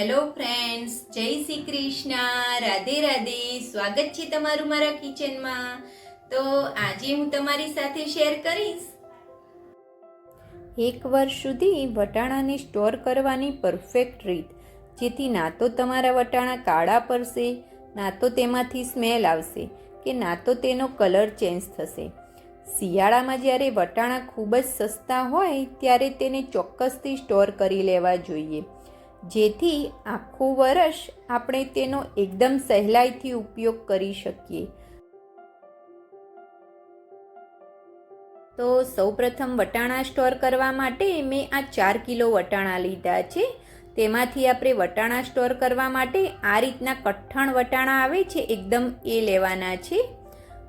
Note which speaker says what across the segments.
Speaker 1: Hello friends જય શ્રી કૃષ્ણ રાધે રાધે સ્વાગત છે તમારું મારા કિચનમાં તો આજે હું તમારી સાથે શેર કરીશ.
Speaker 2: એક વર્ષ સુધી વટાણાને સ્ટોર કરવાની પરફેક્ટ રીત. જેથી ના તો તમારા વટાણા કાળા પડશે, ના તો તેમાંથી સ્મેલ આવશે કે ના તો તેનો કલર ચેન્જ થશે. શિયાળામાં જ્યારે વટાણા ખૂબ જ સસ્તા હોય, ત્યારે તેને ચોક્કસથી સ્ટોર કરી લેવા જોઈએ. જેથી આખું વર્ષ આપણે તેનો એકદમ સહેલાઈથી ઉપયોગ કરી શકીએ. તો સૌપ્રથમ વટાણા સ્ટોર કરવા માટે મેં આ ચાર કિલો વટાણા લીધા છે. તેમાંથી આપણે વટાણા સ્ટોર કરવા માટે આ રીતના કઠ્ઠણ વટાણા આવે છે, એકદમ એ લેવાના છે.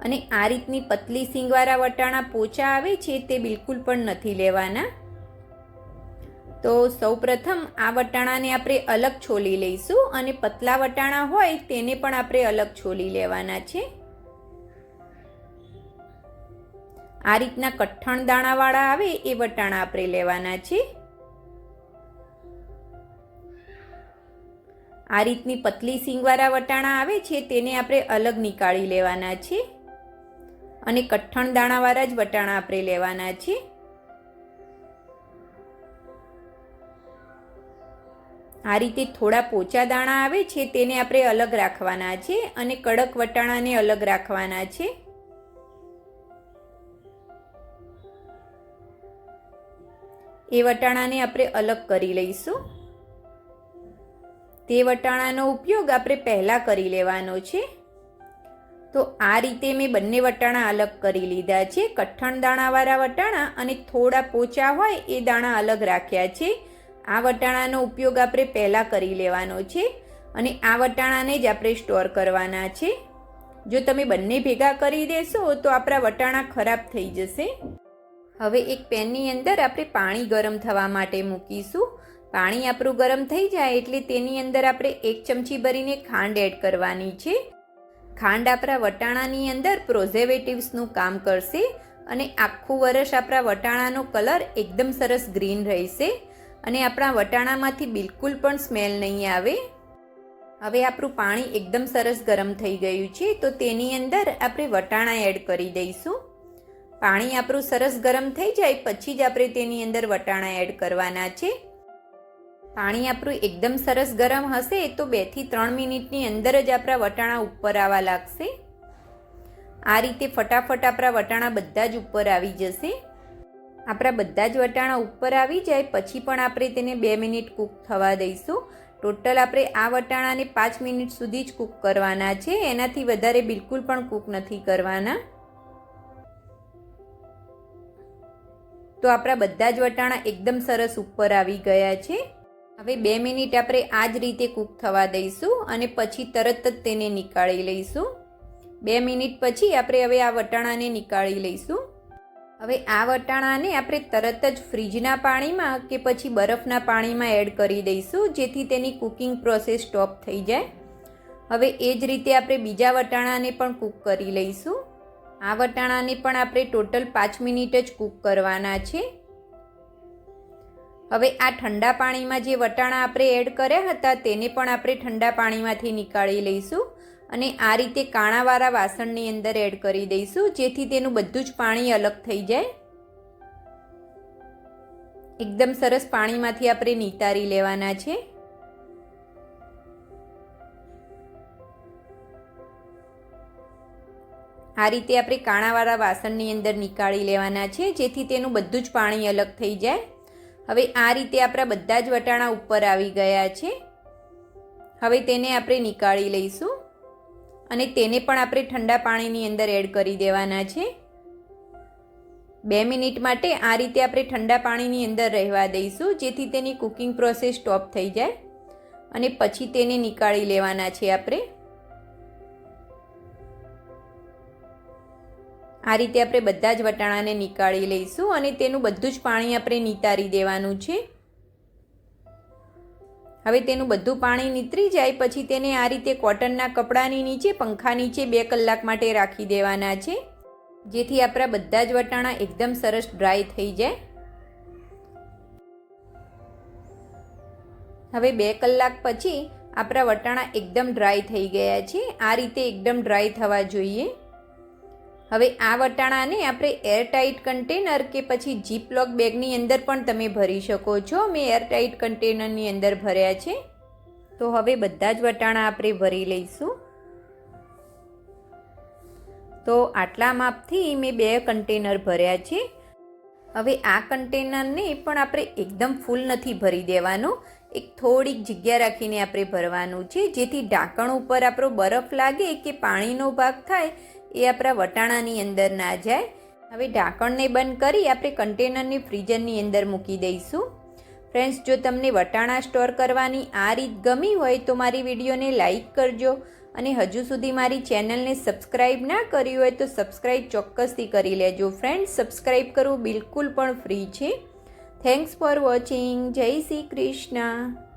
Speaker 2: અને આ રીતની પતલી સિંગવાળા વટાણા પોચા આવે છે, તે બિલકુલ પણ નથી લેવાના. તો સૌપ્રથમ આ વટાણાને આપણે અલગ છોલી લઈશું અને પતલા વટાણા હોય તેને પણ આપણે અલગ છોલી લેવાના છે. આ રીતના કઠણ દાણાવાળા આવે એ વટાણા આપણે લેવાના છે. આ રીતની પતલી સિંગવાળા વટાણા આવે છે તેને આપણે અલગ નીકાળી લેવાના છે. અને કઠણ દાણાવાળા જ વટાણા આપણે લેવાના છે. આ રીતે થોડા પોચા દાણા આવે છે, તેને આપણે અલગ રાખવાના છે અને કડક વટાણાને અલગ રાખવાના છે. એ વટાણાને આપણે અલગ કરી લઈશું. તે વટાણાનો ઉપયોગ આપણે પહેલાં કરી લેવાનો છે. તો આ રીતે મેં બંને વટાણા અલગ કરી લીધા છે. કઠ્ઠણ દાણાવાળા વટાણા અને થોડા પોચા હોય એ દાણા અલગ રાખ્યા છે. આ વટાણાનો ઉપયોગ આપણે પહેલાં કરી લેવાનો છે અને આ વટાણાને જ આપણે સ્ટોર કરવાના છે. જો તમે બંને ભેગા કરી દેશો તો આપણા વટાણા ખરાબ થઈ જશે. હવે એક પેનની અંદર આપણે પાણી ગરમ થવા માટે મૂકીશું. પાણી આપણું ગરમ થઈ જાય એટલે તેની અંદર આપણે એક ચમચી ભરીને ખાંડ એડ કરવાની છે. ખાંડ આપણા વટાણાની અંદર પ્રોઝેવેટિવ્સનું કામ કરશે અને આખું વર્ષ આપણા વટાણાનો કલર એકદમ સરસ ગ્રીન રહેશે. અને આપણા વટાણામાંથી બિલકુલ પણ સ્મેલ નહીં આવે. હવે આપણું પાણી એકદમ સરસ ગરમ થઈ ગયું છે, તો તેની અંદર આપણે વટાણા એડ કરી દઈશું. પાણી આપણું સરસ ગરમ થઈ જાય, પછી જ આપણે તેની અંદર વટાણા એડ કરવાના છે. પાણી આપણું એકદમ સરસ ગરમ હશે, તો બેથી ત્રણ મિનિટની અંદર જ આપણા વટાણા ઉપર આવવા લાગશે. આ રીતે ફટાફટ આપણા વટાણા બધા જ ઉપર આવી જશે. આપણા બધા જ વટાણા ઉપર આવી જાય, પછી પણ આપણે તેને બે મિનિટ કૂક થવા દઈશું. ટોટલ આપણે આ વટાણાને પાંચ મિનિટ સુધી જ કૂક કરવાના છે. એનાથી વધારે બિલકુલ પણ કૂક નથી કરવાના. તો આપણા બધા જ વટાણા એકદમ સરસ ઉપર આવી ગયા છે. હવે બે મિનિટ આપણે આ જ રીતે કૂક થવા દઈશું અને પછી તરત જ તેને નીકાળી લઈશું. બે મિનિટ પછી આપણે હવે આ વટાણાને નીકાળી લઈશું. હવે આ વટાણાને આપણે તરત જ ફ્રીજના પાણીમાં કે પછી બરફના પાણીમાં એડ કરી દઈશું, જેથી તેની કુકિંગ પ્રોસેસ સ્ટોપ થઈ જાય. હવે એ જ રીતે આપણે બીજા વટાણાને પણ કૂક કરી લઈશું. આ વટાણાને પણ આપણે ટોટલ પાંચ મિનિટ જ કૂક કરવાના છે. હવે આ ઠંડા પાણીમાં જે વટાણા આપણે એડ કર્યા હતા, તેને પણ આપણે ઠંડા પાણીમાંથી નીકાળી લઈશું. અને આ રીતે કાણાવાળા વાસણની અંદર એડ કરી દઈશું, જેથી તેનું બધું જ પાણી અલગ થઈ જાય. એકદમ સરસ પાણીમાંથી આપણે નિતારી લેવાના છે. આ રીતે આપણે કાણાવાળા વાસણની અંદર નીકાળી લેવાના છે, જેથી તેનું બધું જ પાણી અલગ થઈ જાય. હવે આ રીતે આપણા બધા જ વટાણા ઉપર આવી ગયા છે. હવે તેને આપણે નીકાળી લઈશું. અને તેને પણ આપણે ઠંડા પાણીની અંદર એડ કરી દેવાના છે. બે મિનિટ માટે આ રીતે આપણે ઠંડા પાણીની અંદર રહેવા દઈશું, જેથી તેની કુકિંગ પ્રોસેસ સ્ટોપ થઈ જાય અને પછી તેને નીકાળી લેવાના છે આપણે. આ રીતે આપણે બધા જ વટાણાને નીકાળી લઈશું અને તેનું બધું જ પાણી આપણે નિતારી દેવાનું છે. હવે તેનું બધું પાણી નીતરી જાય પછી તેને આ રીતે કોટનના કપડાની નીચે, પંખા નીચે બે કલાક માટે રાખી દેવાના છે. જેથી આપણા બધા જ વટાણા એકદમ સરસ ડ્રાય થઈ જાય. હવે બે કલાક પછી આપણા વટાણા એકદમ ડ્રાય થઈ ગયા છે. આ રીતે એકદમ ડ્રાય થવા જોઈએ. હવે આ વટાણાને આપણે એરટાઇટ કન્ટેનર કે પછી જીપલોક બેગની અંદર પણ તમે ભરી શકો છો. મેં એરટાઇટ કન્ટેનરની અંદર ભર્યા છે. તો હવે બધા જ વટાણા આપણે ભરી લઈશું. તો આટલા માપથી મેં બે કન્ટેનર ભર્યા છે. હવે આ કન્ટેનરને પણ આપણે એકદમ ફૂલ નથી ભરી દેવાનું. એક થોડીક જગ્યા રાખીને આપણે ભરવાનું છે, જેથી ઢાંકણ ઉપર આપણો બરફ લાગે કે પાણીનો ભાગ થાય એ આપણા વટાણાની અંદર ના જાય. હવે ઢાંકણને બંધ કરી આપણે કન્ટેનરને ફ્રીઝરની અંદર મૂકી દઈશું. ફ્રેન્ડ્સ, જો તમને વટાણા સ્ટોર કરવાની આ રીત ગમી હોય તો મારી વિડીયોને લાઇક કરજો અને હજુ સુધી મારી ચેનલને સબસ્ક્રાઈબ ના કરી હોય તો સબસ્ક્રાઈબ ચોક્કસથી કરી લેજો. ફ્રેન્ડ્સ સબસ્ક્રાઈબ કરવું બિલકુલ પણ ફ્રી છે. Thanks for watching. જય શ્રી કૃષ્ણ.